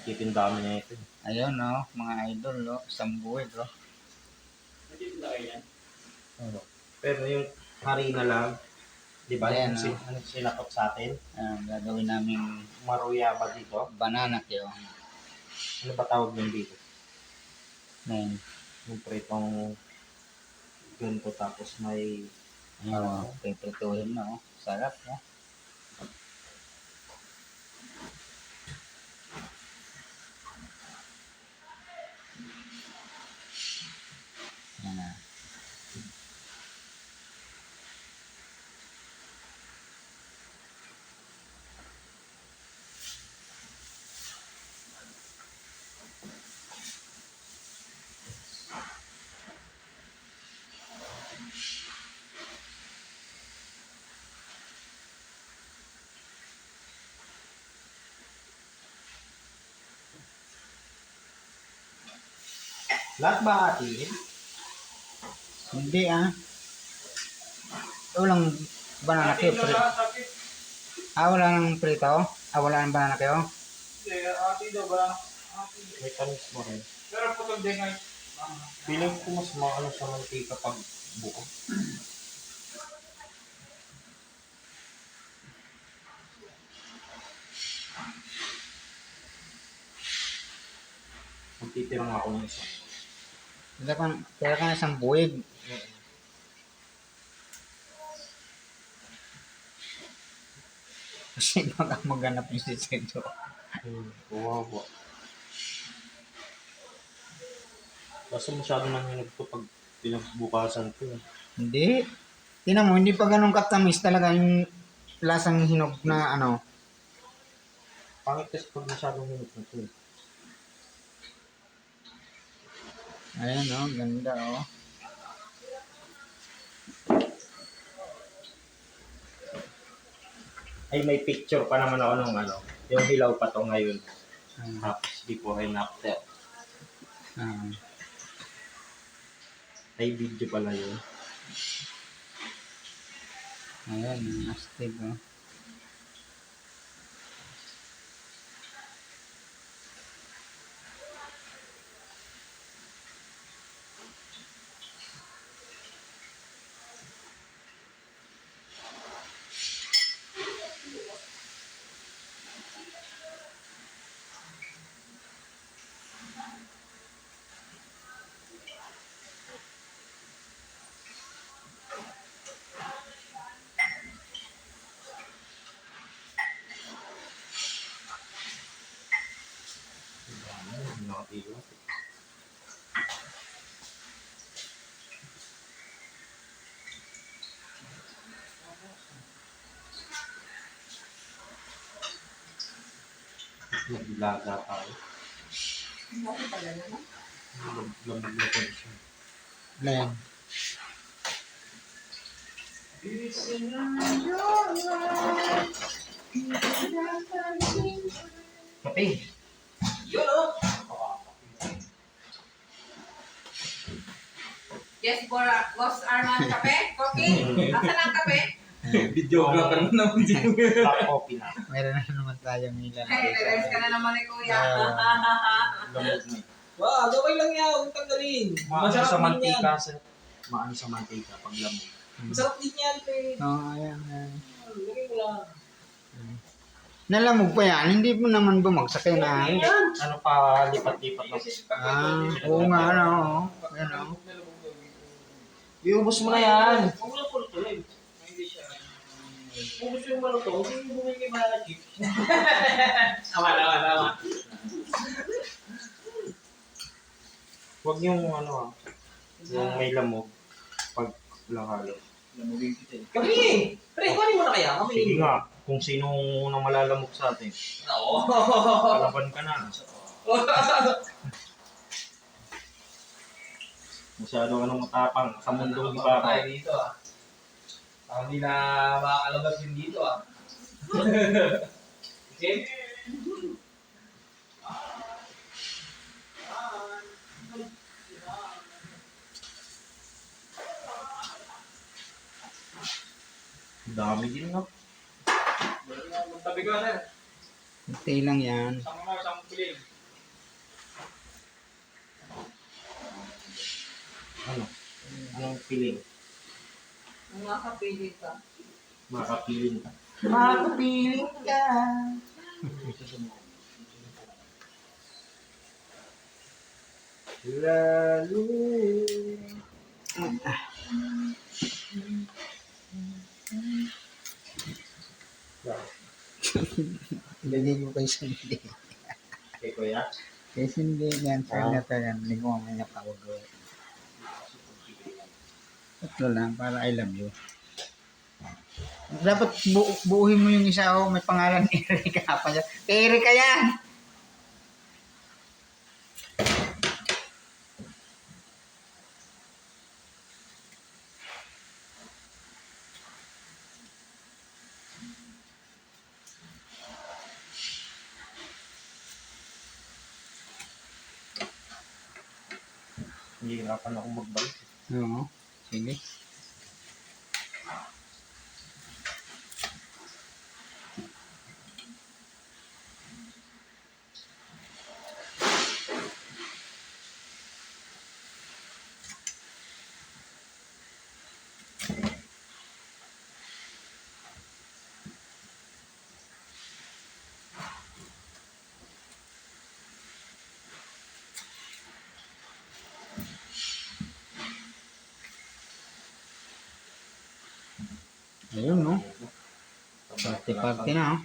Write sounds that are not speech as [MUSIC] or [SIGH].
Nagtitinda kami na ito. Ayun, no, mga idol, no, isang buhay, bro. Pero yung harina lang, di ba? Ayan, Yung sin- ano sinakot sa atin? Ah, gagawin namin Maruya ba dito? banana kayo. Ano ba tawag yun dito? Ngayon, Yung pritong ganito tapos may ayun, oh, piprituhin na, oh. Sarap, no? Lahat ba hatiin? Hindi, ah. Walang banana kayo. Pre- ah, wala nang prito? Ah, wala nang banana kayo? May tamis mo rin. Pero putol din ngay. Feeling ko mas maano sa mantika pag buo. Magtitirang ako ng isa. Kaya ka, kaya ka isang buwig. Kasi baka maghanap yung sisito. Hmm, kawawa. Kaso masyado nang hinog to pag pinagbukasan ko. eh. Hindi. Tinan mo, hindi pa ganun katamis talaga yung lasang hinog na ano. Pangit kasi pag masyadong hinog na to. Ayan oh, ganda oh. Ay, may picture pa naman ako nung ano. Yung hilaw pa to ngayon. Ah, Tapos before and after. ah. Ay, video pala yun. Ayan, astig oh. Naglaga tayo. Lamig na po siya. Ayan. Kape. Yes, Bora. Boss Arman, kape? Coffee? Asan ang kape? Videographer mo naman dito. Black coffee na. Meron na naman tayo nila. Ay, reverse ka na naman ni Kuya. Lamig [LAUGHS] na. Wow, gawin lang yan. Huwag tanggalin. Maano sa din mantika. Sa, maano sa mantika pag lamig. Masarap din yan, pe. Oh, ayan, ayan. Lagay mo lang. Nalamog pa yan, hindi mo naman bumagsak yan ah. Yan. Ano pa lipat-lipat lang. Ah, oo nga ano. oh. Iubos mo na yan. Huwag mo lang. Kung gusto yung maluto, huwag yung bumili kay Chips. Tama, tama, tama. Huwag yung ano ah. Yung may lamog. Pag walang halo. Kami eh. Pre, kuhanin mo na kaya. Kami Sige nga. Kung sino nang malalamog sa atin. Oo. Kalaban ka na. [LAUGHS] Masyado anong matapang sa mundong iba. tayo dito ah. Baka hindi na makakalabas yun dito ah. [LAUGHS] okay? Dami din nga. Magtabi ko na. Lang yan. Isang mo, isang piling. Ano? Anong piling? Makapili ka. Makapiling ka. Makapiling ka. Lalo. Ilagay ko kay Cindy. Kay Kuya. Kay Cindy yan. Sir na to yan. Hindi ko mamaya pawag. Tatlo lang para I love you. Dapat bu buuhin mo yung isa oh, may pangalan ni [LAUGHS] Erika pa. Kay Erika yan! Hihirapan ako magbalik. Oo. 你。Ayun, no? Party-party na, oh.